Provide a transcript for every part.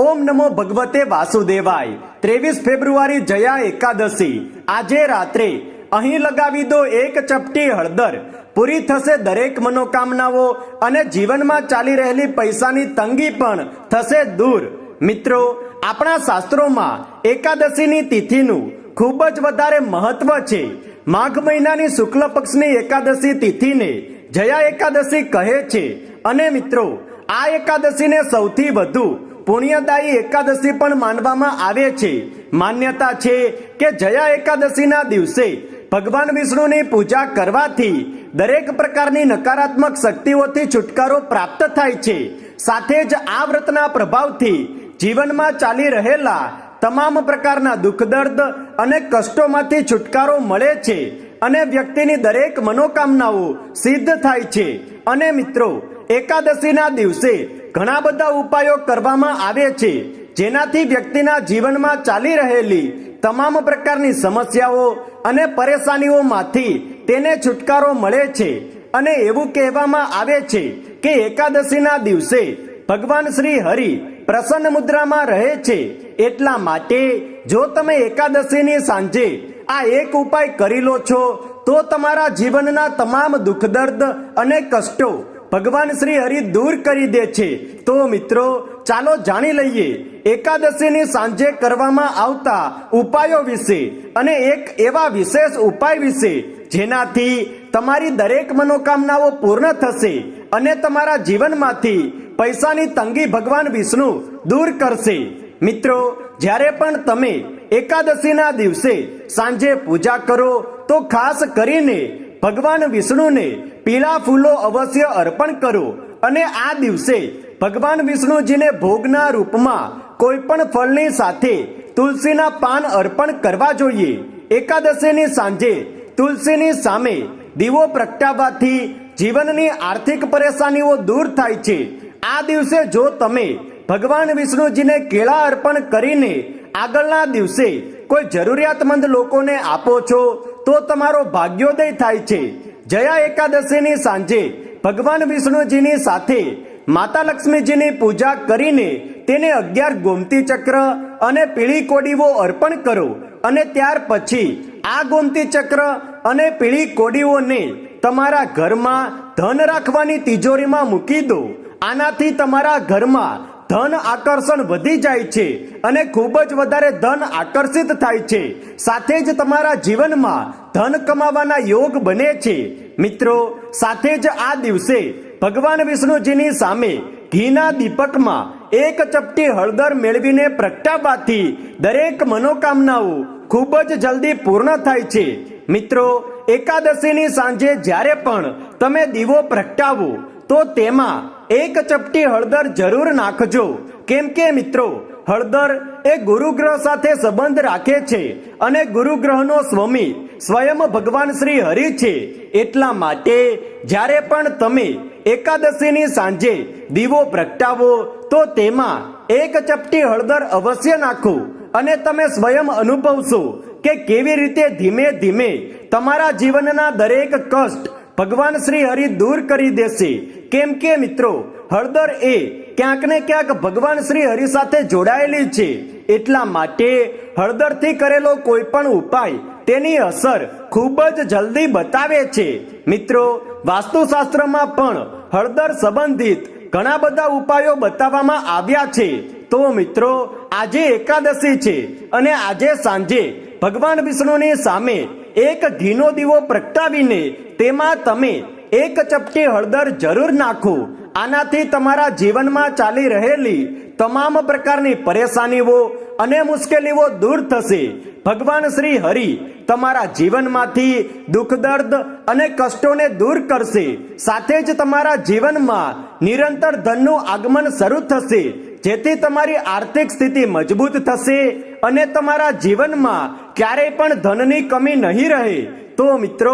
ઓમ નમો ભગવતે વાસુદેવાય. ત્રેવીસ ફેબ્રુઆરી જયા એકાદશી. આજે રાત્રે અહીં લગાવી દો એક ચપટી હળદર. પૂરી થશે દરેક મનોકામનાઓ અને જીવનમાં ચાલી રહેલી પૈસાની તંગી પણ થશે દૂર. મિત્રો, આપણા શાસ્ત્રોમાં એકાદશીની તિથિનું ખૂબ જ વધારે મહત્વ છે. માઘ મહિનાની શુક્લ પક્ષની એકાદશી તિથિને જયા એકાદશી કહે છે. અને મિત્રો, આ એકાદશીને સૌથી વધુ પુણ્યદાયી એકાદશી પણ માનવામાં આવે છે. માન્યતા છે કે જયા એકાદશીના દિવસે ભગવાન વિષ્ણુની પૂજા કરવાથી દરેક પ્રકારની નકારાત્મક શક્તિઓથી છુટકારો પ્રાપ્ત થાય છે. સાથે જ આ વ્રતના પ્રભાવથી જીવનમાં ચાલી રહેલા તમામ પ્રકારના દુઃખ દર્દ અને કષ્ટોમાંથી છુટકારો મળે છે અને વ્યક્તિની દરેક મનોકામનાઓ સિદ્ધ થાય છે. અને મિત્રો, એકાદશીના દિવસે ઘણા બધા ઉપાયો કરવામાં આવે છે, જેનાથી વ્યક્તિના જીવનમાં ચાલી રહેલી તમામ પ્રકારની સમસ્યાઓ અને પરેશાનીઓમાંથી તેને છુટકારો મળે છે અને એવું કહેવામાં આવે છે કે એકાદશીના દિવસે ભગવાન શ્રી હરિ પ્રસન્ન મુદ્રામાં રહે છે એટલા માટે જો તમે એકાદશીની સાંજે આ એક ઉપાય કરી લો છો, તો તમારા જીવનના તમામ દુઃખ દર્દ અને કષ્ટો ભગવાન શ્રી હરિ દૂર કરી દે છે. તો મિત્રો, ચાલો જાણી લઈએ. એકાદશીની સાંજે કરવામાં આવતા ઉપાયો વિશે અને એક એવા વિશેષ ઉપાય વિશે જેનાથી તમારી દરેક મનોકામનાઓ પૂર્ણ થશે અને તમારા જીવનમાંથી પૈસાની તંગી ભગવાન વિષ્ણુ દૂર કરશે. મિત્રો, જ્યારે પણ તમે એકાદશીના દિવસે સાંજે પૂજા કરો, તો ખાસ કરીને ભગવાન વિષ્ણુને પીળા ફૂલો અવશ્ય અર્પણ કરો અને આ દિવસે ભગવાન વિષ્ણુજીને ભોગના રૂપમાં કોઈ પણ ફળની સાથે તુલસીના પાન અર્પણ કરવા જોઈએ. એકાદશીની સાંજે તુલસીની સામે દીવો પ્રગટાવવાથી જીવનની આર્થિક પરેશાનીઓ દૂર થાય છે. આ દિવસે જો તમે ભગવાન વિષ્ણુજીને કેળા અર્પણ કરીને આગળના દિવસે કોઈ જરૂરિયાતમંદ લોકોને આપો છો તો તમારો ભાગ્યોદય થાય છે. જયા એકાદશીની સાંજે ભગવાન વિષ્ણુજીની સાથે માતા લક્ષ્મીજીની પૂજા કરીને તેને અગિયાર ગોમતી ચક્ર અને પીળી કોડીઓ અર્પણ કરો અને ત્યાર પછી આ ગોમતી ચક્ર અને પીળી કોડીઓને તમારા ઘરમાં ધન રાખવાની તિજોરીમાં મૂકી દો. આનાથી તમારા ઘરમાં ધન આકર્ષણ વધી જાય છે અને ખૂબ જ વધારે ધન આકર્ષિત થાય છે. સાથે જ તમારા જીવનમાં ધન કમાવાના યોગ બને છે. મિત્રો, સાથે જ આ દિવસે ભગવાન વિષ્ણુજીની સામે ઘીના દીપકમાં એક ચપટી હળદર મેળવીને પ્રગટાવવાથી દરેક મનોકામનાઓ ખૂબ જ જલ્દી પૂર્ણ થાય છે. મિત્રો, એકાદશીની સાંજે જ્યારે પણ તમે દીવો પ્રગટાવો તો તેમાં એક ચપટી હળદર જરૂર નાખજો. કેમ કે મિત્રો, હળદર એ ગુરુગ્રહ સાથે સંબંધ રાખે છે અને ગુરુગ્રહનો સ્વામી સ્વયં ભગવાન શ્રી હરિ છે. એટલા માટે જ્યારે પણ તમે એકાદશીની સાંજે દીવો પ્રગટાવો, તો તેમાં એક ચપટી હળદર અવશ્ય નાખો અને તમે સ્વયં અનુભવશો કે કેવી રીતે ધીમે ધીમે તમારા જીવનના દરેક કષ્ટ ભગવાન શ્રી હરિ દૂર કરી દેશે. કેમ કે મિત્રો, હળદર એ ક્યાંક ને ક્યાંક ભગવાન શ્રી હરિ સાથે જોડાયેલી છે. એટલા માટે હળદરથી કરેલો કોઈ પણ ઉપાય તેની અસર ખૂબ જ જલ્દી બતાવે છે. મિત્રો, વાસ્તુશાસ્ત્રમાં પણ હળદર સંબંધિત ઘણા બધા ઉપાયો બતાવવામાં આવ્યા છે. તો મિત્રો, આજે એકાદશી છે અને આજે સાંજે ભગવાન વિષ્ણુની સામે એક ઘીનો દીવો પ્રગટાવીને તેમાં તમે એક ચપટી હળદર જરૂર નાખો. આનાથી તમારા જીવનમાં ચાલી રહેલી તમામ પ્રકારની પરેશાનીઓ અને મુશ્કેલીઓ દૂર થશે. ભગવાન શ્રી હરિ તમારા જીવનમાંથી દુઃખ, દર્દ અને કષ્ટોને દૂર કરશે. સાથે જ તમારા જીવનમાં નિરંતર ધનનું આગમન શરૂ થશે. જેથી તમારી આર્થિક સ્થિતિ મજબૂત થશે અને તમારા જીવનમાં ક્યારેય પણ ધનની કમી નહીં રહે. તો મિત્રો,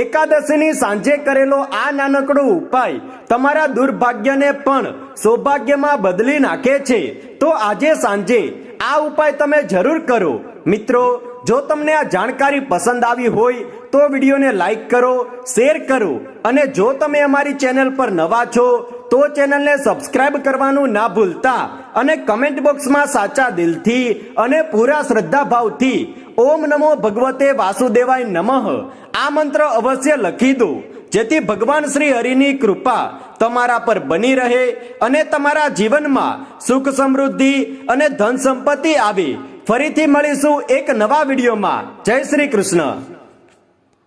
એકાદશીની સાંજે કરેલો આ નાનકડો ઉપાય તમારા દુર્ભાગ્યને પણ સૌભાગ્યમાં બદલી નાખે છે. તો આજે સાંજે આ ઉપાય તમે જરૂર કરો. મિત્રો, જો તમને આ જાણકારી પસંદ આવી હોય, તો વિડીયોને લાઈક કરો, શેર કરો અને જો તમે અમારી ચેનલ પર નવા છો તો ચેનલને સબસ્ક્રાઇબ કરવાનું ના ભૂલતા અને કમેન્ટ બોક્સમાં સાચા દિલથી અને પૂરા શ્રદ્ધાભાવથી ઓમ નમો ભગવતે વાસુદેવાય નમઃ. આ મંત્ર અવશ્ય લખી દો, જેથી ભગવાન શ્રી હરિની કૃપા તમારા પર બની રહે અને તમારા જીવનમાં સુખ સમૃદ્ધિ અને ધન સંપત્તિ આવે. ફરીથી મળીશું એક નવા વિડીયોમાં. જય શ્રી કૃષ્ણ.